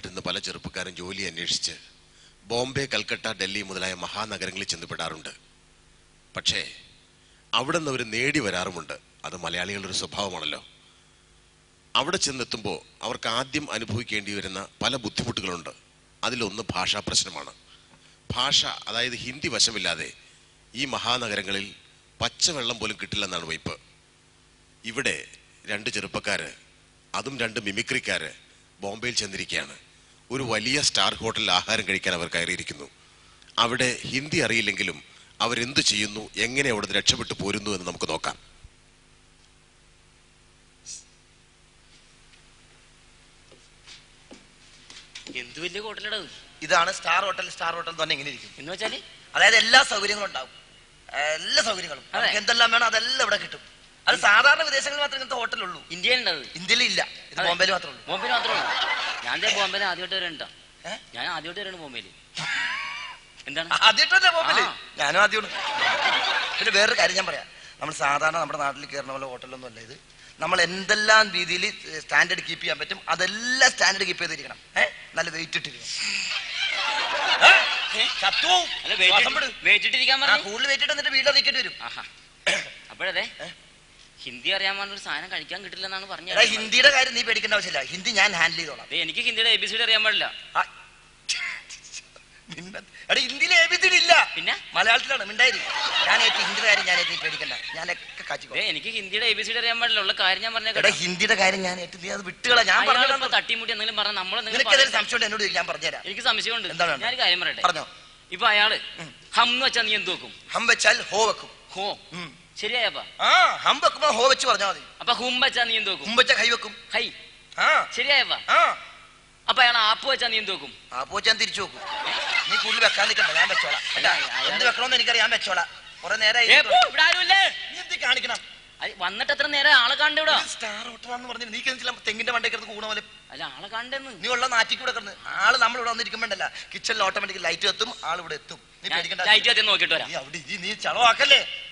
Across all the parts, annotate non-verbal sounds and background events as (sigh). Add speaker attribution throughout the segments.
Speaker 1: നാട്ടിൽ നിന്ന് പല ചെറുപ്പക്കാരും ജോലി അന്വേഷിച്ച് ബോംബെ കൽക്കട്ട ഡൽഹി മുതലായ മഹാനഗരങ്ങളിൽ ചെന്നുപെടാറുണ്ട്. പക്ഷേ അവിടെ നിന്ന് അവർ നേടി വരാറുമുണ്ട്. അത് മലയാളികളുടെ ഒരു സ്വഭാവമാണല്ലോ. അവിടെ ചെന്നെത്തുമ്പോൾ അവർക്ക് ആദ്യം അനുഭവിക്കേണ്ടി വരുന്ന പല ബുദ്ധിമുട്ടുകളുണ്ട്. അതിലൊന്ന് ഭാഷാ പ്രശ്നമാണ്. ഭാഷ അതായത് ഹിന്ദി വശമില്ലാതെ ഈ മഹാനഗരങ്ങളിൽ പച്ചവെള്ളം പോലും കിട്ടില്ലെന്നാണ് വയ്പ് ഇവിടെ രണ്ട് ചെറുപ്പക്കാര് അതും രണ്ട് മിമിക്രിക്കാര് ബോംബെയിൽ ചെന്നിരിക്കുകയാണ്. ഒരു വലിയ സ്റ്റാർ ഹോട്ടലിൽ ആഹാരം കഴിക്കാൻ അവർ കയറിയിരിക്കുന്നു. അവിടെ ഹിന്ദി അറിയില്ലെങ്കിലും അവരെന്ത് ചെയ്യുന്നു എങ്ങനെ അവിടുന്ന് രക്ഷപ്പെട്ടു പോരുന്നു എന്ന് നമുക്ക് നോക്കാം.
Speaker 2: എന്ത് വലിയ ഹോട്ടലടാ
Speaker 3: ഇതാണ് സ്റ്റാർ ഹോട്ടൽ സ്റ്റാർ ഹോട്ടൽ തന്നെ എങ്ങനെ ഇരിക്കും.
Speaker 2: എന്ന് വെച്ചാൽ?
Speaker 3: അതായത് എല്ലാ സൗകര്യങ്ങളും ഉണ്ടാവും. എല്ലാ സൗകര്യങ്ങളും. നമുക്ക് എന്തെല്ലാം വേണം അതെല്ലാം ഇവിടെ കിട്ടും. അത് സാധാരണ വിദേശങ്ങളിൽ മാത്രമേ ഇങ്ങനത്തെ ഹോട്ടലുള്ളൂ.
Speaker 2: ഇന്ത്യയിലുണ്ടത്
Speaker 3: ഇന്ത്യയിൽ ഇല്ല ഇത് ബോംബെയിൽ മാത്രമേ ഉള്ളൂ.
Speaker 2: ബോംബെയിൽ മാത്രമേ ഉള്ളൂ. ഞാൻ ബോംബെയിൽ ആദ്യമായിട്ട് വരണ്ട ഞാൻ ആദ്യമായിട്ട് വരാണ് ബോംബെയിൽ എന്താണ്?
Speaker 3: ആദ്യമായിട്ടല്ലേ ബോംബെയിൽ. ഞാനും ആദ്യമാണ് പിന്നെ വേറൊരു കാര്യം ഞാൻ പറയാം. നമ്മൾ സാധാരണ നമ്മുടെ നാട്ടിൽ കയറുന്ന പോലെ ഹോട്ടലൊന്നും അല്ല ഇത്. നമ്മൾ എന്തെല്ലാം രീതിയിൽ സ്റ്റാൻഡേർഡ് കീപ്പ് ചെയ്യാൻ പറ്റും അതെല്ലാം സ്റ്റാൻഡേർഡ് കീപ്പ് ചെയ്തിരിക്കണം. ഏഹ് നല്ല വെയിറ്റ് ഇട്ടിരിക്കണം. കൂടുതൽ വെയിറ്റ് ഇട്ട് എന്നിട്ട് വീട്ടിൽ നിൽക്കേണ്ടി വരും. ഏ?
Speaker 2: ഹിന്ദി അറിയാൻ വേണ്ട ഒരു സാധനം കഴിക്കാൻ കിട്ടില്ല
Speaker 3: എന്നാണ്
Speaker 2: പറഞ്ഞത്
Speaker 3: ഹിന്ദിയുടെ കാര്യം നീ പേടിക്കേണ്ട ആവശ്യമില്ല. ഹിന്ദി ഞാൻ ഹാൻഡിൽ ചെയ്തോളാം.
Speaker 2: എനിക്ക് ഹിന്ദിയുടെ എ ബി സി ഡി അറിയാൻ പാടില്ല.
Speaker 3: എടാ ഹിന്ദിയിൽ എ ബി സി ഡി ഇല്ല.
Speaker 2: പിന്നെ?
Speaker 3: മലയാളത്തിലാണ് മിണ്ടായി ഞാൻ ഹിന്ദിയുടെ കാര്യം ഞാൻ ഏറ്റവും പേടിക്കണ്ട. ഞാനൊക്കെ കാച്ചിക്കോ
Speaker 2: ദേ, എനിക്ക് ഹിന്ദിയുടെ എ ബി സി ഡി അറിയാൻ പാടില്ല. ഉള്ള കാര്യം ഞാൻ പറഞ്ഞ
Speaker 3: എടാ ഹിന്ദിയുടെ കാര്യം ഞാൻ ഏറ്റവും നീ അത് വിട്ടുകളാ. ഞാൻ പറഞ്ഞു
Speaker 2: തട്ടിമുട്ടി എന്തെങ്കിലും പറഞ്ഞാൽ
Speaker 3: നിനക്ക് ഏതെങ്കിലും
Speaker 2: നമ്മളെന്തെങ്കിലും
Speaker 3: സംശയം ഉണ്ട് എന്നോട് ഞാൻ പറഞ്ഞുതരാം.
Speaker 2: എനിക്ക് സംശയമുണ്ട്.
Speaker 3: എന്താണ്
Speaker 2: ഞാൻ കാര്യം പറയട്ടെ?
Speaker 3: പറഞ്ഞോ.
Speaker 2: ഇപ്പൊ അയാൾ ഹം വെച്ചാൽ വെച്ചാ നീ എന്ത് വെക്കും?
Speaker 3: ഹം വെച്ചാൽ ഹോ വെക്കും.
Speaker 2: ഹോ. ശരിയായപ്പാ?
Speaker 3: ആ ഹം വെക്കുമ്പോ ഹോ വെച്ച് പറഞ്ഞാൽ മതി.
Speaker 2: അപ്പൊ നീ എന്ത് വെക്കും?
Speaker 3: ഹും കൈ വെക്കും.
Speaker 2: ഹൈ
Speaker 3: ആ.
Speaker 2: ശരിയായപ്പാ?
Speaker 3: ആ.
Speaker 2: അപ്പൊ അയാൾ ആപ്പ് വെച്ചാ നീ എന്ത് വെക്കും?
Speaker 3: ആപ്പ് തിരിച്ചു വെക്കും. നീ കൂടുതൽ വെക്കാൻ നിൽക്കണ്ട ഞാൻ വെച്ചോളാം. കേട്ടാ?
Speaker 2: അയാൾ
Speaker 3: എന്ത് വെക്കണമെന്ന് എനിക്കറിയാം ഞാൻ വെച്ചോളാം. കുറെ നേരം
Speaker 2: ഏ, പോ, ഇവിടെ ആരുമില്ലേ?
Speaker 3: നീ എന്ത് കാണിക്കണം?
Speaker 2: വന്നിട്ട് എത്ര നേരം ആളെ കണ്ട ഇവിടെ?
Speaker 3: സ്റ്റാർ ഹോട്ടലാന്ന് പറഞ്ഞു നീ ചില തെങ്ങിന്റെ മണ്ടേ കിടന്ന് കൂണ പോലെ.
Speaker 2: അല്ല ആളെ കണ്ടെന്ന്
Speaker 3: നീ ഉള്ള നാട്ടിൽ കൂടെ കിടന്ന്. ആൾ നമ്മൾ ഇവിടെ വന്നിരിക്കുമ്പോണ്ടല്ല. കിച്ചണിൽ ഓട്ടോമാറ്റിക് ലൈറ്റ് എത്തും ആൾ ഇവിടെ എത്തും. നീ പേടിക്കണ്ട.
Speaker 2: ലൈറ്റ് നോക്കിട്ട് വരാം.
Speaker 3: അവിടെ നീ ചളവാക്കല്ലേ?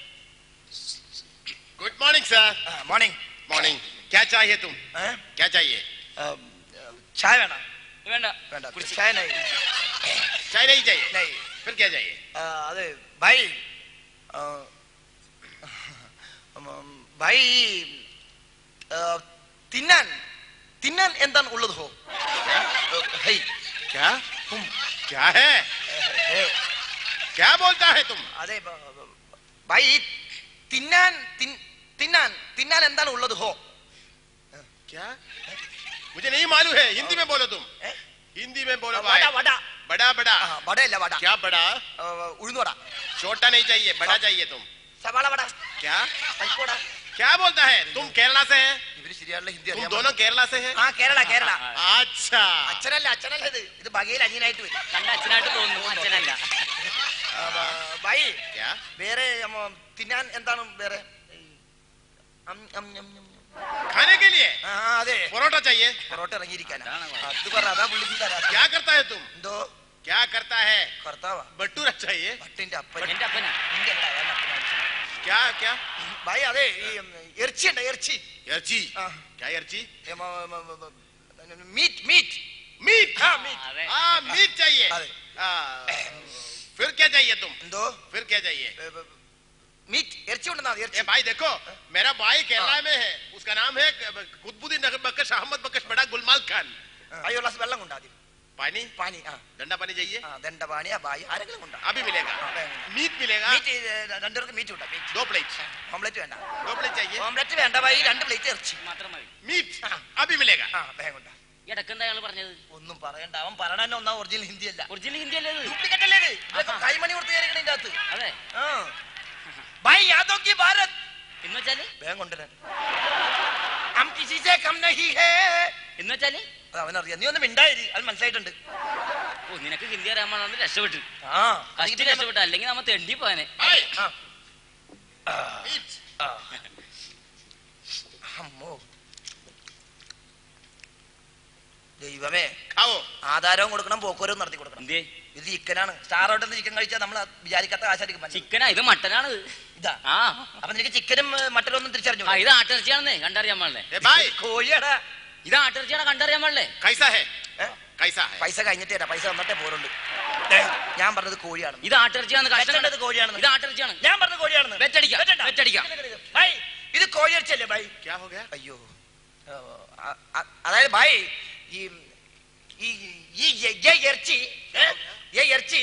Speaker 1: Good morning sir
Speaker 3: morning
Speaker 1: morning ക്യാ ചാഹിയെ തും ക്യാ ചാഹിയെ
Speaker 3: ചായ വേണം
Speaker 2: വേണ്ട
Speaker 3: വേണ്ട
Speaker 2: കുടിച്ച്.
Speaker 3: ചായ നൈ
Speaker 1: ചായ नहीं चाहिए
Speaker 3: നൈ
Speaker 1: फिर क्या चाहिए
Speaker 3: ആ, അതെ ബൈ ആ, ഉം, ബൈ ആ, തിന്നാൻ തിന്നാൻ എന്താണ് ഉള്ളത് ഹോ ഹൈ
Speaker 1: क्या
Speaker 3: ഹും
Speaker 1: क्या है
Speaker 3: ഹേ
Speaker 1: क्या बोलता है तुम
Speaker 3: അതെ ബ- ബ- ബൈ തിന്നാൻ തിൻ- തിന്നാൻ തിന്നാൻ എന്താണ് ഉള്ളത് ഹോ
Speaker 1: क्या मुझे नहीं मालूम है हिंदी में बोलो तुम
Speaker 3: ഏ?
Speaker 1: हिंदी में बोलो
Speaker 3: വട
Speaker 1: भाई
Speaker 3: വട
Speaker 1: बड़ा बड़ा
Speaker 3: ആ, വടയല്ല വട
Speaker 1: क्या बड़ा
Speaker 3: ആ, ഉഴുന്നുവട
Speaker 1: छोटा नहीं चाहिए बड़ा चाहिए तुम
Speaker 3: സവാള വട
Speaker 1: क्या
Speaker 3: പരിപ്പുവട
Speaker 1: क्या बोलता है तुम केरला से है
Speaker 3: ഇവര് ശരിയായുള്ള ഹിന്ദി
Speaker 1: तुम
Speaker 3: അറിയാൻ
Speaker 1: दोनों केरला से है
Speaker 3: ആ കേരള കേരള
Speaker 1: अच्छा
Speaker 3: അച്ഛനല്ല അച്ഛനല്ല ഇത് ഇത് ബഗയിൽ അനിയനായിട്ട് വരും
Speaker 2: കണ്ട അച്ഛനായിട്ട് തോന്നുന്നു അച്ഛനല്ല
Speaker 3: ആ, ബ- ബൈ
Speaker 1: क्या
Speaker 3: വേറെ ഉം, തിന്നാൻ എന്താണ് വേറെ അം, അം, ഞം, ഞം, ഞം.
Speaker 1: खाने के लिए?
Speaker 3: अरे
Speaker 1: परोठा चाहिए?
Speaker 3: परोठा लगी कहना तू
Speaker 1: क्या करता है तुम?
Speaker 3: दो
Speaker 1: क्या करता है?
Speaker 3: करता हुआ बट्टू चाहिए
Speaker 1: क्या क्या?
Speaker 3: भाई अरे इर्ची
Speaker 1: इर्ची
Speaker 3: इर्ची
Speaker 1: क्या इर्ची
Speaker 3: मीट मीट
Speaker 1: मीट
Speaker 3: हाँ मीट
Speaker 1: हाँ मीट चाहिए. फिर क्या चाहिए तुम?
Speaker 3: दो
Speaker 1: फिर क्या चाहिए?
Speaker 3: മീറ്റ് ഇറച്ചി ഉണ്ടെന്നാ മതി,
Speaker 1: ए
Speaker 3: ഇറച്ചി
Speaker 1: भाई देखो मेरा भाई केरला में है उसका नाम है कुतुबुद्दीन नगर बकश अहमद बकश बड़ा गुलमाल खान
Speaker 3: അയ്യോ ഒരു ഗ്ലാസ് വെള്ളം കൊണ്ടാ ആദ്യം
Speaker 1: पानी
Speaker 3: പാനി ആ
Speaker 1: डंडा पानी चाहिए
Speaker 3: ആ ദണ്ട പാനി ആ ബായി ആരെങ്കിലും കൊണ്ടാ
Speaker 1: अभी मिलेगा
Speaker 3: हाँ, വേണ്ട.
Speaker 1: मीट मिलेगा
Speaker 3: മീറ്റ് രണ്ടുപേർക്ക് മീറ്റ് കൊണ്ടാ മീറ്റ്
Speaker 1: दो प्लेट
Speaker 3: ഓംലെറ്റ് വേണ്ട
Speaker 1: दो प्लेट चाहिए
Speaker 3: ഓംലെറ്റ് വേണ്ട ബായി രണ്ട് പ്ലേറ്റ് ഇറച്ചി
Speaker 2: മാത്രം മതി
Speaker 1: मीट
Speaker 3: हाँ।
Speaker 1: अभी मिलेगा
Speaker 3: ആ വേഗം കൊണ്ടാ
Speaker 2: ഇടക്കെന്താ അയാൾ പറഞ്ഞത്
Speaker 3: ഒന്നും പറയണ്ട അവൻ പറയണ തന്നെ ഒന്നാ ഒറിജിനൽ ഹിന്ദി അല്ല
Speaker 2: ഒറിജിനൽ ഹിന്ദി അല്ലേ ഇത്
Speaker 3: ഡ്യൂപ്ലിക്കേറ്റ് അല്ലേ ഇത്? ഇതൊക്കെ
Speaker 2: ആഹാ.
Speaker 3: കൈമണി കൊടുത്ത് കയറിക്കണ ഇതിന്റെ അകത്ത്
Speaker 2: അതെ
Speaker 3: ആ. ഭായ് യാദോ കി ഭാരത്
Speaker 2: എന്ന് വെച്ചാല്
Speaker 3: വേഗം കൊണ്ടുവരാൻ ഹം കിസി സേ കം നഹി ഹേ
Speaker 2: എന്ന് വെച്ചാല്
Speaker 3: അത് അവനറിയാം നീ ഒന്നും മിണ്ടായിരി അത് മനസ്സിലായിട്ടുണ്ട്
Speaker 2: ഓ നിനക്ക് ഹിന്ദി അറിയാൻ പാടാന്ന് രക്ഷപ്പെട്ടു
Speaker 3: ആ
Speaker 2: കഷ്ടി രക്ഷപ്പെട്ടു അല്ലെങ്കിൽ നമ്മ തെണ്ടി പോനെ
Speaker 1: भाई
Speaker 3: ആ.
Speaker 1: मीट
Speaker 3: ആ. അമ്മോ ദൈവമേ
Speaker 1: खाओ
Speaker 3: ആധാരവും കൊടുക്കണം പോക്കുവരവും നടത്തി കൊടുക്കണം
Speaker 2: എന്തേ
Speaker 3: ഇത് ചിക്കനാണ് സ്റ്റാർ ചിക്കൻ കഴിച്ചാൽ നമ്മൾ വിചാരിക്കാത്ത ആശാരിക്കും
Speaker 2: ചിക്കനാ ഇത് മട്ടനാണ്. ഇതാ. ആ.
Speaker 3: അപ്പൊ നിനക്ക് ചിക്കനും മട്ടനും ഒന്നും തിരിച്ചറിഞ്ഞു
Speaker 2: ഇത് ആട്ടിറച്ചിയാണെന്നേ കണ്ടറിയാൻ പാടില്ലേ?
Speaker 3: കോഴിയാടാ.
Speaker 2: ഇത് ആട്ടിറച്ചിയാണ് കണ്ടറിയാൻ പാടില്ലേ?
Speaker 1: കൈസാഹേ
Speaker 3: പൈസ കഴിഞ്ഞിട്ട് പൈസ വന്നിട്ടേ പോരുണ്ട് ഞാൻ പറഞ്ഞത് കോഴിയാണ്
Speaker 2: ഇത് ആട്ടിറച്ചിയാണ്
Speaker 3: കഴിച്ചത് കോഴിയാണ്
Speaker 2: ഇത് ആട്ടിറച്ചിയാണ്
Speaker 3: ഞാൻ പറഞ്ഞത്
Speaker 2: കോഴിയാണ്
Speaker 3: വെറ്റടിക്കാം
Speaker 2: വെറ്റടിക്കാം
Speaker 3: ബൈ. ഇത്
Speaker 1: കോഴിയിറച്ചല്ലേ ബൈ?
Speaker 3: അയ്യോ. അതായത് ബൈ ഈ ಈ ಎರ್ಚಿ ಎ ಎರ್ಚಿ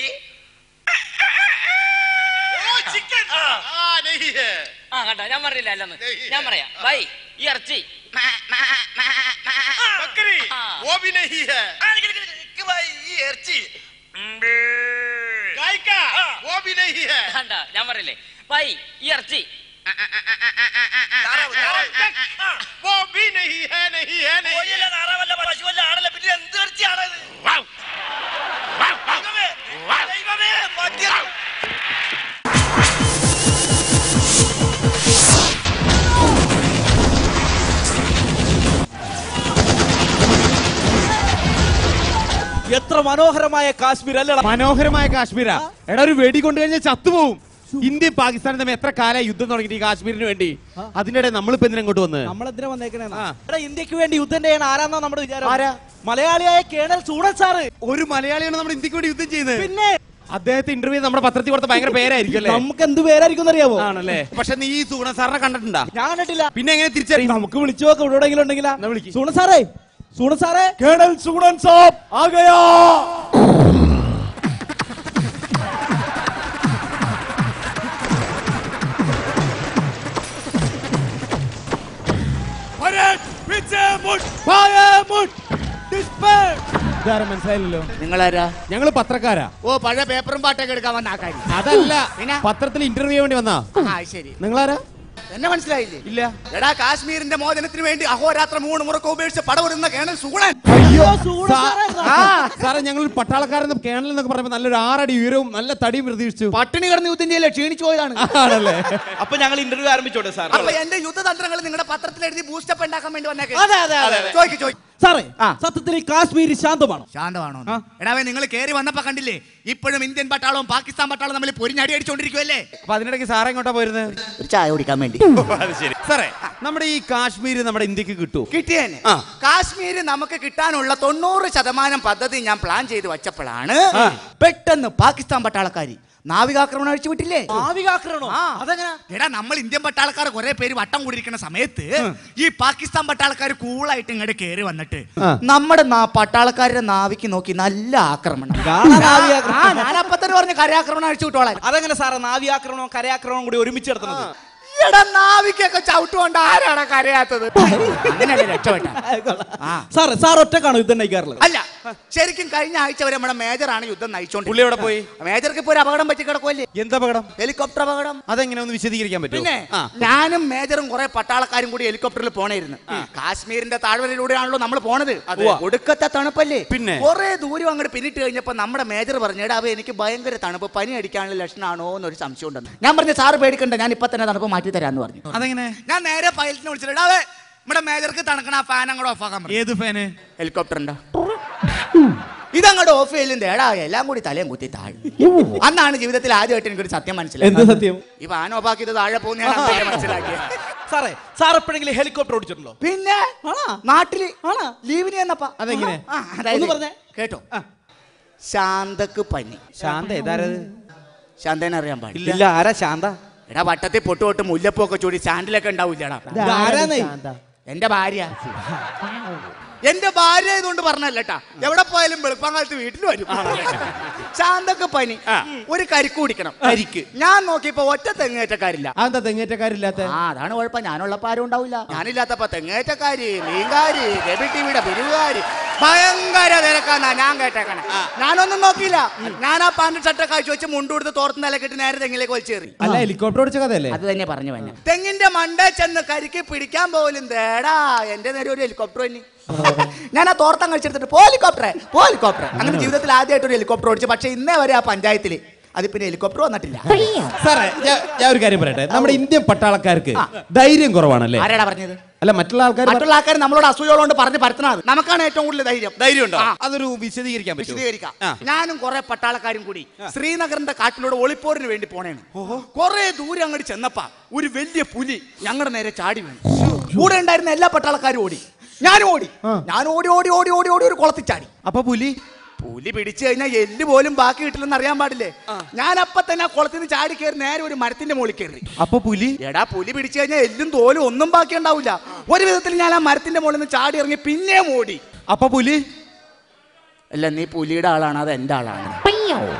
Speaker 3: ആ
Speaker 2: കണ്ട ഞാൻ പറഞ്ഞില്ല അല്ലെന്ന് ഞാൻ പറയാം ബൈ ഈ ഇറച്ചി കണ്ട ഞാൻ പറയില്ലേ ബൈ ഈ ഇറച്ചി
Speaker 3: പശുവല്ല ആണല്ലേ എന്ത് ഇറച്ചിയാണത്? ദൈവമേ, ദൈവമേ, മദ്യം.
Speaker 4: എത്ര മനോഹരമായ കാശ്മീർ അല്ലേ
Speaker 5: മനോഹരമായ കാശ്മീരാ. എടാ ഒരു വെടി കൊണ്ടു കഴിഞ്ഞാൽ ചത്തുപോകും ഇന്ത്യ പാകിസ്ഥാനും തമ്മിൽ എത്ര കാലമായി യുദ്ധം തുടങ്ങിയിട്ട് കാശ്മീരിന് വേണ്ടി? അതിനിടെ നമ്മളിപ്പോ എന്തിനാ ഇങ്ങോട്ട് വന്ന്?
Speaker 4: നമ്മളെന്തിനാ വന്നേക്കണേ ഇന്ത്യയ്ക്ക് വേണ്ടി യുദ്ധം ചെയ്യണം ആരാന്നോ നമ്മുടെ വിചാരം?
Speaker 5: ആരാ?
Speaker 4: മലയാളിയായ കേണൽ സൂടൻ സാറ്.
Speaker 5: ഒരു മലയാളിയാണ് നമ്മുടെ ഇന്ത്യയ്ക്ക് വേണ്ടി യുദ്ധം ചെയ്യുന്നത്.
Speaker 4: പിന്നെ?
Speaker 5: അദ്ദേഹത്തെ ഇന്റർവ്യൂ നമ്മുടെ പത്രത്തിൽ കൊടുത്ത ഭയങ്കര പേരായിരിക്കും അല്ലേ?
Speaker 4: നമുക്ക് എന്ത് പേരായിരിക്കും അറിയാവോ
Speaker 5: ആണല്ലേ. പക്ഷെ നീ ഈ സൂണ സാറിനെ കണ്ടിട്ടുണ്ടാ?
Speaker 4: ഞാൻ കണ്ടിട്ടില്ല.
Speaker 5: പിന്നെ എങ്ങനെ തിരിച്ചറിയും
Speaker 4: നമുക്ക് വിളിച്ചു നോക്കാം. ഇവിടെ എവിടെയെങ്കിലും ഉണ്ടെങ്കിലാ?
Speaker 5: വിളിക്കും.
Speaker 4: സൂണ സാറേ സൂണ സാറേ. കേണൽ സൂണൻ സാബ് ആകയാ.
Speaker 5: ഇതാരാ മനസ്സിലായില്ലല്ലോ.
Speaker 6: നിങ്ങളാരാ?
Speaker 5: ഞങ്ങൾ പത്രക്കാരാ.
Speaker 6: ഓ പഴയ പേപ്പറും പാട്ടൊക്കെ എടുക്കാൻ വന്ന ആ കാര്യം
Speaker 5: അതല്ല
Speaker 6: പിന്നെ?
Speaker 5: പത്രത്തിൽ ഇന്റർവ്യൂ വേണ്ടി വന്നാ.
Speaker 6: ആ ശരി.
Speaker 5: നിങ്ങളാരാ?
Speaker 6: എന്നെ മനസ്സിലായില്ലേ?
Speaker 5: ഇല്ല.
Speaker 6: എടാ കാശ്മീരിന്റെ മോചനത്തിന് വേണ്ടി അഹോരാത്രം മൂന്ന് മുറക്കം ഉപേക്ഷിച്ച് പടവരുന്ന കേണൽ സൂണൻ
Speaker 4: അയ്യോ സൂണ
Speaker 5: സാ-
Speaker 4: സാറേ
Speaker 5: ഞങ്ങൾ പട്ടാളക്കാരെന്ന് കേണൽ എന്നൊക്കെ പറയുമ്പോ നല്ലൊരു ആറടി ഉയരവും നല്ല തടിയും പ്രതീക്ഷിച്ചു.
Speaker 6: പട്ടിണി കിടന്ന് യുദ്ധം ചെയ്യല്ലേ? ക്ഷീണിച്ചു പോയതാണ്.
Speaker 5: ആണല്ലേ?
Speaker 4: അപ്പൊ ഞങ്ങൾ ഇന്റർവ്യൂ ആരംഭിച്ചോട്ടെ സാർ?
Speaker 6: അപ്പൊ എന്റെ യുദ്ധതന്ത്രങ്ങൾ നിങ്ങളുടെ പത്രത്തിൽ എഴുതി ബൂസ്റ്റപ്പ് ഉണ്ടാക്കാൻ വേണ്ടി വന്നേക്കാം. ചോദിക്ക് ചോദിക്ക്.
Speaker 4: സാറേ സത്യത്തിൽ കാശ്മീർ ശാന്തമാണോ?
Speaker 6: ശാന്തമാണോ എടാവേ നിങ്ങൾ കേറി വന്നപ്പോ കണ്ടില്ലേ? ഇപ്പോഴും ഇന്ത്യൻ പട്ടാളവും പാകിസ്ഥാൻ പട്ടാളവും തമ്മിൽ പൊരിഞ്ഞടി അടിച്ചോണ്ടിരിക്കുവല്ലേ?
Speaker 5: അപ്പൊ അതിനിടയ്ക്ക് സാറേ എങ്ങോട്ടാ പോയിരുന്നത്
Speaker 6: ഒരു ചായ കുടിക്കാൻ വേണ്ടി. (laughs)
Speaker 5: അത് ശരി. സാറേ നമ്മുടെ ഈ കാശ്മീർ നമ്മുടെ ഇന്ത്യയ്ക്ക് കിട്ടുമോ
Speaker 6: കിട്ടിയേനെ കാശ്മീർ നമുക്ക് കിട്ടാനുള്ള തൊണ്ണൂറ് ശതമാനം പദ്ധതി ഞാൻ പ്ലാൻ ചെയ്ത് വച്ചപ്പോഴാണ് പെട്ടെന്ന് പാകിസ്ഥാൻ പട്ടാളക്കാരി നാവികാക്രമണം അഴിച്ചു വിട്ടില്ലേ?
Speaker 4: നാവികാക്രമണം. അതെങ്ങനെ?
Speaker 6: എടാ നമ്മൾ ഇന്ത്യൻ പട്ടാളക്കാർ കുറെ പേര് വട്ടം കൂടിയിരിക്കുന്ന സമയത്ത് ഈ പാകിസ്ഥാൻ പട്ടാളക്കാർ കൂളായിട്ട് ഇങ്ങോട്ട് കയറി വന്നിട്ട് നമ്മുടെ പട്ടാളക്കാരുടെ നാവിക്ക് നോക്കി നല്ല ആക്രമണം. ഞാനപ്പോ തന്നെ പറഞ്ഞ കരയാക്രമണം അഴിച്ചു വിട്ടോളാൻ.
Speaker 4: അതെങ്ങനെ സാറേ? നാവിയാക്രമണവും കരയാക്രമണവും കൂടി ഒരുമിച്ച് നടത്തുന്നത്?
Speaker 6: എടാ നാവിക്കൊക്കെ ചവിട്ടുകൊണ്ട് ആരാണ് കരയാത്തത്? അങ്ങനെയല്ലേ രക്ഷപ്പെട്ട. ആ.
Speaker 4: സാറേ സാർ ഒറ്റക്കാണോ യുദ്ധം തന്നെ
Speaker 6: അല്ല ശരിക്കും കഴിഞ്ഞ ആഴ്ച വരെ നമ്മുടെ മേജറാണ് യുദ്ധം നയിച്ചോണ്ട്
Speaker 5: പുള്ളി എവിടെ പോയി?
Speaker 6: മേജർക്ക് ഇപ്പൊ ഒരു അപകടം പറ്റി കിടക്കുമല്ലേ
Speaker 5: എന്താ അപകടം?
Speaker 6: ഹെലികോപ്റ്റർ അപകടം.
Speaker 5: അതെങ്ങനെ ഒന്ന് വിശദീകരിക്കാൻ പറ്റും
Speaker 6: പിന്നെ ഞാനും മേജറും കുറെ പട്ടാളക്കാരും കൂടി ഹെലികോപ്റ്ററിൽ പോണേരുന്നു കാശ്മീരിന്റെ താഴ്വരയിലൂടെയാണല്ലോ നമ്മൾ പോണത്. ഒടുക്കത്തെ തണുപ്പല്ലേ?
Speaker 5: പിന്നെ?
Speaker 6: കുറെ ദൂരം അങ്ങോട്ട് പിന്നിട്ട് കഴിഞ്ഞപ്പോ നമ്മുടെ മേജർ പറഞ്ഞു എടാ അവ എനിക്ക് ഭയങ്കര തണുപ്പ്. പനി അടിക്കാനുള്ള ലക്ഷണമാണോ എന്നൊരു സംശയം ഉണ്ടെന്ന്. ഞാൻ പറഞ്ഞു സാറ് പേടിക്കണ്ട ഞാൻ ഇപ്പൊ തന്നെ തണുപ്പ് മാറ്റി തരാന്ന് പറഞ്ഞു.
Speaker 5: അതെങ്ങനെ?
Speaker 6: ഞാൻ നേരെ പൈലറ്റിനെ വിളിച്ചിട്ട് അവേ നമ്മുടെ മേജർക്ക് തണുക്കണ ആ ഫാൻ അങ്ങോട്ട് ഓഫ് ആക്കാൻ പറഞ്ഞു
Speaker 5: ഏത് ഫാന്?
Speaker 6: ഹെലികോപ്റ്ററിന്റെ. ഇതങ്ങോട്ട് ഓഫ് ചെയ്യലിന്റെ എടാ എല്ലാം കൂടി തലയും കുത്തി താഴെ. അന്നാണ് ജീവിതത്തിൽ ആദ്യമായിട്ട് എനിക്കൊരു സത്യം മനസ്സിലായി
Speaker 4: എന്ത് സത്യം?
Speaker 6: ഈ ഫാൻ ഓഫ് ആക്കിയത് താഴെ പോകുന്ന മനസ്സിലാക്കിയത്. (laughs)
Speaker 4: സാറേ സാർ എപ്പോഴെങ്കിലും ഹെലികോപ്റ്റർ ഓടിച്ചിട്ടുണ്ടോ?
Speaker 6: പിന്നെ?
Speaker 4: നാട്ടിൽ?
Speaker 6: ലീവിന്
Speaker 5: അതെങ്ങനെ?
Speaker 6: ആ, അതായത്
Speaker 4: ഒന്ന് പറഞ്ഞേ.
Speaker 6: കേട്ടോ. ശാന്തക്ക് പനി.
Speaker 5: ശാന്ത ഏതാരത്
Speaker 6: ശാന്തനെ അറിയാൻ പാടില്ല.
Speaker 4: ഇല്ല ആരാ ശാന്ത?
Speaker 6: എടാ വട്ടത്തിൽ പൊട്ട് പൊട്ട് മുല്ലപ്പൊക്കെ ചൂടി സ്റ്റാൻഡിലൊക്കെ ഉണ്ടാവില്ലടാ.
Speaker 4: ആരാന്നേ
Speaker 6: എന്റെ ഭാര്യ. എന്റെ ഭാര്യ ഇതുകൊണ്ട് പറഞ്ഞല്ലേട്ടാ എവിടെ പോയാലും വെളുപ്പാങ്കാലത്ത് വീട്ടിൽ വരും. ശാന്തൊക്കെ പനി. ഒരു കരിക്ക് കുടിക്കണം.
Speaker 5: കരിക്ക്.
Speaker 6: ഞാൻ നോക്കിയപ്പോ ഒറ്റ തെങ്ങേറ്റക്കാരില്ല.
Speaker 5: അതെന്താ തെങ്ങേറ്റക്കാരില്ലാത്ത
Speaker 6: ആ അതാണ് കുഴപ്പം. ഞാനുള്ളപ്പോ ആരും ഉണ്ടാവില്ല. ഞാനില്ലാത്തപ്പോ തെങ്ങേറ്റക്കാര് മീൻകാരി ഡെബിറ്റ് ടിവിയുടെ പിരിവുകാര്. ഭയങ്കര തിരക്കാന്നാ ഞാൻ കേട്ടേക്കണേ. ഞാനൊന്നും നോക്കിയില്ല. ഞാൻ ആ പാൻ ഷർട്ടൊക്കെ അഴിച്ചു വെച്ച് മുണ്ടുകൊടുത്ത് തോർത്ത് നിലക്കിട്ട് നേരെ തെങ്ങിലേക്ക് വലിച്ചേറി
Speaker 5: അല്ല ഹെലികോപ്റ്റർ ഓടിച്ച കഥയല്ലേ?
Speaker 6: അത് തന്നെ പറഞ്ഞു തന്നെ തെങ്ങിന്റെ മണ്ടേ ചെന്ന് കരിക്ക് പിടിക്കാൻ പോലും തേടാ. എന്റെ നേരെ ഒരു ഹെലികോപ്റ്റർ തന്നെ (laughs) ഞാൻ ആ തോർത്തം കഴിച്ചെടുത്തിട്ട് പോ ഹെലികോപ്റ്ററെ പോ ഹെലികോപ്റ്റർ അങ്ങനെ ജീവിതത്തിൽ ആദ്യമായിട്ട് ഒരു ഹെലികോപ്റ്റർ ഓടിച്ചു. പക്ഷെ ഇന്നേ വരെ ആ പഞ്ചായത്തിൽ അതിൽ പിന്നെ ഹെലികോപ്റ്റർ വന്നിട്ടില്ല.
Speaker 5: സാറേ ഞാൻ- ഒരു കാര്യം പറയട്ടെ. നമ്മുടെ ഇന്ത്യൻ പട്ടാളക്കാർക്ക് ധൈര്യം കുറവാണല്ലേ?
Speaker 6: ആരാടാ പറഞ്ഞത്?
Speaker 5: അല്ല മറ്റുള്ള ആൾക്കാർ
Speaker 6: മറ്റുള്ള ആൾക്കാർ നമ്മളോട് അസൂയോളോണ്ട് പറഞ്ഞ് പരത്തണത് നമുക്കാണ് ഏറ്റവും കൂടുതൽ ധൈര്യം.
Speaker 5: ധൈര്യം ഉണ്ടോ അതൊരു വിശദീകരിക്കാൻ
Speaker 6: വിശദീകരിക്കാം. ഞാനും കുറെ പട്ടാളക്കാരും കൂടി ശ്രീനഗറിന്റെ കാട്ടിലൂടെ ഒളിപ്പോറിന് വേണ്ടി പോണേണ്. കുറെ ദൂരം അങ്ങോട്ട് ചെന്നപ്പ ഒരു വലിയ പുലി ഞങ്ങളുടെ നേരെ ചാടി വീണു. കൂടെ ഉണ്ടായിരുന്ന എല്ലാ പട്ടാളക്കാരും ഓടി. ഞാൻ ഓടി ഞാൻ ഓടി ഓടി ഓടി ഓടി ഓടി ഒരു കുളത്തിൽ ചാടി.
Speaker 5: അപ്പൊ പുലി?
Speaker 6: പുലി പിടിച്ചു കഴിഞ്ഞാൽ എല്ല് പോലും ബാക്കി കിട്ടില്ലെന്ന് അറിയാൻ പാടില്ലേ? ഞാൻ അപ്പൊ തന്നെ ആ കുളത്തിൽ നിന്ന് ചാടി കയറി നേരെ ഒരു മരത്തിന്റെ മുകളിൽ കയറി.
Speaker 5: അപ്പൊ പുലി?
Speaker 6: എടാ പുലി പിടിച്ചു കഴിഞ്ഞാൽ എല്ലും തോലും ഒന്നും ബാക്കി ഉണ്ടാവില്ല. ഒരു വിധത്തിൽ ഞാൻ ആ മരത്തിന്റെ മുകളിൽ നിന്ന് ചാടി ഇറങ്ങി പിന്നെയും ഓടി.
Speaker 5: അപ്പൊ പുലി?
Speaker 6: അല്ല നീ പുലിയുടെ ആളാണ് അത് എന്റെ ആളാണ്.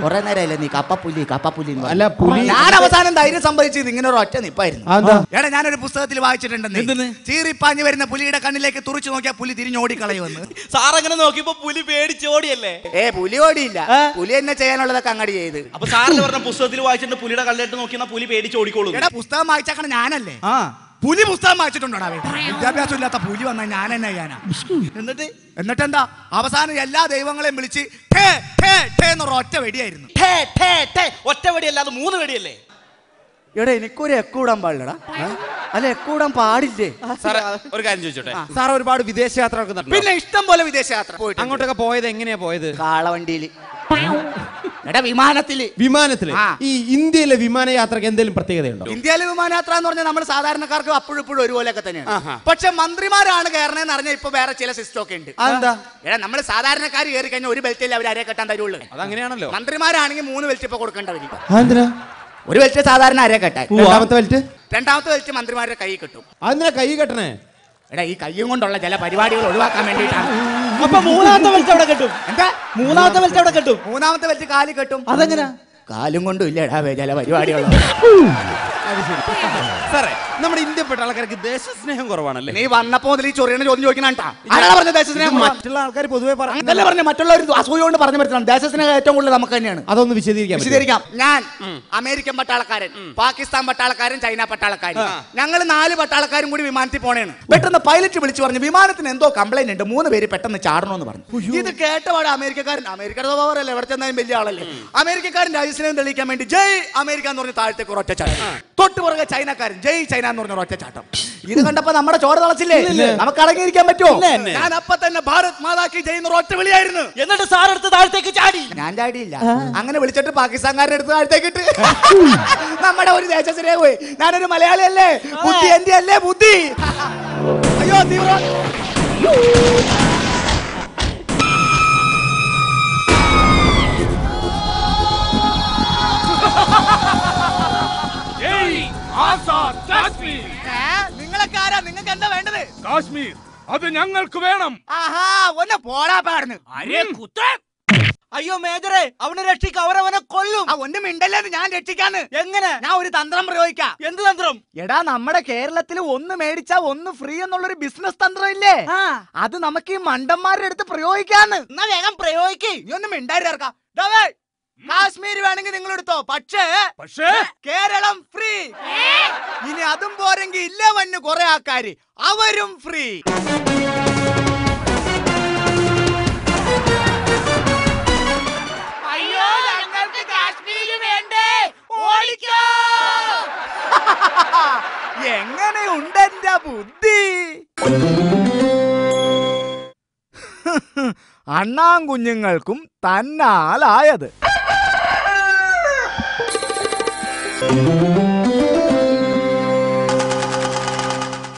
Speaker 6: കുറെ നേരമല്ലേ നീ കപ്പപ്പുലി കപ്പപ്പുലി എന്ന്
Speaker 5: അല്ല,
Speaker 6: പറഞ്ഞത്.
Speaker 5: പുലി-
Speaker 6: ഞാൻ അവസാനം ധൈര്യം സംഭവിച്ചത് ഇങ്ങനെ ഒരു ഒറ്റ നിപ്പായിരുന്നു.
Speaker 5: അതെന്താ?
Speaker 6: എടാ ഞാനൊരു പുസ്തകത്തിൽ വായിച്ചിട്ടുണ്ടെന്ന്
Speaker 4: എന്തെന്ന്?
Speaker 6: ചീറിപ്പാഞ്ഞു വരുന്ന പുലിയുടെ കണ്ണിലേക്ക് തുറച്ചു നോക്കിയാൽ പുലി തിരിഞ്ഞോടിക്കളയുമെന്ന്.
Speaker 4: സാറങ്ങനെ നോക്കിയപ്പോ പുലി പേടിച്ചോടിയല്ലേ?
Speaker 6: ഏ പുലി ഓടിയില്ല. പുലി എന്നെ ചെയ്യാനുള്ളതൊക്കെ അങ്ങടി ചെയ്ത്.
Speaker 4: അപ്പൊ സാറിന് പറഞ്ഞ പുസ്തകത്തിൽ വായിച്ചിട്ട് പുലിയുടെ കല്ലിട്ട് നോക്കിയാൽ പുലി പേടിച്ച് ഓടിക്കോളൂ
Speaker 6: എടാ പുസ്തകം വായിച്ചാക്കണ ഞാനല്ലേ.
Speaker 4: ആ.
Speaker 6: പുലി പുസ്തകം വായിച്ചിട്ടുണ്ടോടാ വിദ്യാഭ്യാസം ഇല്ലാത്ത പുലി വന്ന ഞാൻ എന്നെ ചെയ്യാനാ.
Speaker 4: എന്നിട്ട്
Speaker 6: എന്താ അവസാനം എല്ലാ ദൈവങ്ങളെയും വിളിച്ച് ഠേ, ഠേ, ഠേ എന്നൊരു ഒറ്റ വെടിയായിരുന്നു.
Speaker 4: ഠേ, ഠേ, ഠേ. ഒറ്റ വെടിയല്ലാതെ മൂന്ന് വെടിയല്ലേ?
Speaker 6: എടാ എനിക്കൊരു എക്കൂടാൻ പാടില്ലടാ. അല്ല എക്കൂടാൻ പാടില്ലേ?
Speaker 5: സാറേ ഒരു കാര്യം ചോദിച്ചോട്ടെ? സാർ ഒരുപാട് വിദേശ യാത്രകളൊക്കെ നടന്നു?
Speaker 6: പിന്നെ ഇഷ്ടം പോലെ വിദേശയാത്ര. പോയിട്ട്
Speaker 5: അങ്ങോട്ടൊക്കെ പോയത് എങ്ങനെയാ പോയത്?
Speaker 6: കാളവണ്ടിയിൽ. എടാ വിമാനത്തിൽ.
Speaker 5: വിമാനത്തിൽ.
Speaker 6: ആ.
Speaker 5: ഈ ഇന്ത്യയിലെ വിമാനയാത്രക്ക് എന്തെങ്കിലും പ്രത്യേകതയുണ്ടോ?
Speaker 6: ഇന്ത്യയിലെ വിമാനയാത്ര എന്ന് പറഞ്ഞാൽ നമ്മൾ സാധാരണക്കാർക്ക് അപ്പോഴും ഇപ്പോഴും ഒരുപോലെയൊക്കെ
Speaker 5: ആഹാ.
Speaker 6: തന്നെയാണ് പക്ഷെ മന്ത്രിമാരാണ് കയറണെന്ന് അറിഞ്ഞാൽ ഇപ്പൊ വേറെ ചില സിസ്റ്റം ഒക്കെ ഉണ്ട്.
Speaker 5: അതെന്താ?
Speaker 6: എടാ നമ്മൾ സാധാരണക്കാർ കയറി കഴിഞ്ഞാൽ ഒരു ബെൽറ്റിൽ അവർ അരേ കെട്ടാൻ തരുള്ളൂ?
Speaker 5: അതങ്ങനെയാണല്ലോ.
Speaker 6: മന്ത്രിമാരാണെങ്കിൽ മൂന്ന് ബെൽറ്റ് ഇപ്പൊ കൊടുക്കേണ്ടവര്.
Speaker 5: അതെന്തിനാ?
Speaker 6: ഒരു ബെൽറ്റ് സാധാരണ അരേ കെട്ടാൻ?
Speaker 5: രണ്ടാമത്തെ ബെൽറ്റ്
Speaker 6: രണ്ടാമത്തെ ബെൽറ്റ് മന്ത്രിമാരുടെ കൈ കെട്ടും.
Speaker 5: അതെന്തിനാ കൈ കെട്ടണേ?
Speaker 6: എടാ ഈ കയ്യും കൊണ്ടുള്ള ചില പരിപാടികൾ ഒഴിവാക്കാൻ വേണ്ടിയിട്ടാണ്.
Speaker 4: അപ്പൊ മൂന്നാമത്തെ ബെൽറ്റ് അവിടെ കെട്ടും?
Speaker 6: എന്താ?
Speaker 4: മൂന്നാമത്തെ ബെൽറ്റ് അവിടെ കെട്ടും?
Speaker 6: മൂന്നാമത്തെ ബെൽറ്റ് കാലി കെട്ടും.
Speaker 4: അതെങ്ങനെ?
Speaker 6: കാലും കൊണ്ടും ഇല്ലടാ ചില പരിപാടികളോ
Speaker 5: സാറേ നമ്മുടെ ഇന്ത്യപ്പെട്ട ആൾക്കാർക്ക് ദേശസ്നേഹം കുറവാണല്ലേ?
Speaker 6: നീ വന്നപ്പോ മുതൽ ഈ ചൊറിയുടെ ചോദ്യം ചോദിക്കണം പറഞ്ഞ ദേശസ്നേഹം
Speaker 5: മറ്റുള്ള ആൾക്കാർ പൊതുവെ പറഞ്ഞു
Speaker 6: പറഞ്ഞ മറ്റുള്ളവർ അസൂയ കൊണ്ട് പറഞ്ഞു പറ്റണം ദേശസ്നേഹം ഏറ്റവും കൂടുതൽ നമുക്ക് തന്നെയാണ്.
Speaker 5: അതൊന്ന് വിശദീകരിക്കാം?
Speaker 6: വിശദീകരിക്കാം. ഞാൻ അമേരിക്കൻ പട്ടാളക്കാരൻ പാകിസ്ഥാൻ പട്ടാളക്കാരൻ ചൈന പട്ടാളക്കാരൻ. ഞങ്ങൾ നാല് പട്ടാളക്കാരും കൂടി വിമാനത്തിൽ പോണേണ്. പെട്ടെന്ന് പൈലറ്റ് വിളിച്ചു പറഞ്ഞു വിമാനത്തിന് എന്തോ കംപ്ലൈന്റ് ഉണ്ട്. മൂന്ന് പേര് പെട്ടെന്ന് ചാടണമെന്ന് പറഞ്ഞു. ഇത് കേട്ടപാട് അമേരിക്കക്കാരൻ അമേരിക്കയുടെ സ്വഭാവമല്ലേ എവിടെ ചെന്നാലും വലിയ ആളല്ലേ. അമേരിക്കക്കാരൻ രാജ്യസ്നേഹം തെളിയിക്കാൻ വേണ്ടി ജയ് അമേരിക്ക എന്ന് പറഞ്ഞ് താഴത്തേക്ക് ഒറ്റ ചാടി തൊട്ട് പുറകെ ചൈനക്കാരൻ ജയ് ചൈന എന്ന് പറഞ്ഞ ഒറ്റ ചാട്ടം. ഇത് കണ്ടപ്പോ നമ്മുടെ ചോര തളച്ചില്ലേ? നമുക്ക് അടങ്ങിയിരിക്കാൻ പറ്റുമോ? ഞാൻ അപ്പൊ തന്നെ ഭാരത് മാതാക്കി ചെയ്യുന്ന ഒറ്റ വിളിയായിരുന്നു
Speaker 4: എന്നിട്ട് സാർ എടുത്ത് താഴത്തേക്ക് ചാടി.
Speaker 6: ഞാൻ ചാടിയില്ല. അങ്ങനെ വിളിച്ചിട്ട് പാകിസ്ഥാൻകാരുടെ അടുത്ത് താഴത്തേക്ക് ഇട്ട്. നമ്മുടെ ഒരു ദേശത്തിനെ പോയി. ഞാനൊരു മലയാളി അല്ലേ ബുദ്ധി എന്റെ അല്ലേ ബുദ്ധി? അയ്യോ തീവ്ര നിങ്ങളൊക്കെ ആരാ? നിങ്ങൾക്ക് എന്താ വേണ്ടത്?
Speaker 7: കാശ്മീർ അത് ഞങ്ങൾക്ക് വേണം.
Speaker 6: ആഹാ ഒന്ന് പോടാ പാടുന്നു.
Speaker 4: അയ്യോ മേജറെ അവനെ രക്ഷിക്ക അവരവനെ കൊല്ലും.
Speaker 6: ആ ഒന്ന് മിണ്ടല്ലെന്ന് ഞാൻ രക്ഷിക്കാന്ന്.
Speaker 4: എങ്ങനെ?
Speaker 6: ഞാൻ ഒരു തന്ത്രം പ്രയോഗിക്കാം.
Speaker 4: എന്ത് തന്ത്രം?
Speaker 6: എടാ നമ്മുടെ കേരളത്തിൽ ഒന്ന് മേടിച്ചാ ഒന്ന് ഫ്രീ എന്നുള്ളൊരു ബിസിനസ് തന്ത്രം ഇല്ലേ? അത് നമുക്ക് ഈ മണ്ടന്മാരുടെ അടുത്ത് പ്രയോഗിക്കാന്ന്.
Speaker 4: എന്നാ വേഗം പ്രയോഗിക്കേ.
Speaker 6: നീ ഒന്ന് മിണ്ടായിരുക്കാം കാശ്മീർ വേണമെങ്കിൽ നിങ്ങൾ എടുത്തോ. പക്ഷേ
Speaker 7: പക്ഷേ?
Speaker 6: കേരളം ഫ്രീ. ഇനി അതും പോരെങ്കിൽ ഇല്ല വന്ന് കുറെ ആൾക്കാര്. അവരും ഫ്രീ.
Speaker 2: അയ്യോ ഞങ്ങൾക്ക് കാശ്മീര് വേണ്ടേ. ഓടിക്കോ. (laughs)
Speaker 6: എങ്ങനെയുണ്ട് എന്റെ ബുദ്ധി? (laughs) അണ്ണാൻ കുഞ്ഞുങ്ങൾക്കും തന്നാലായത്. Thank you.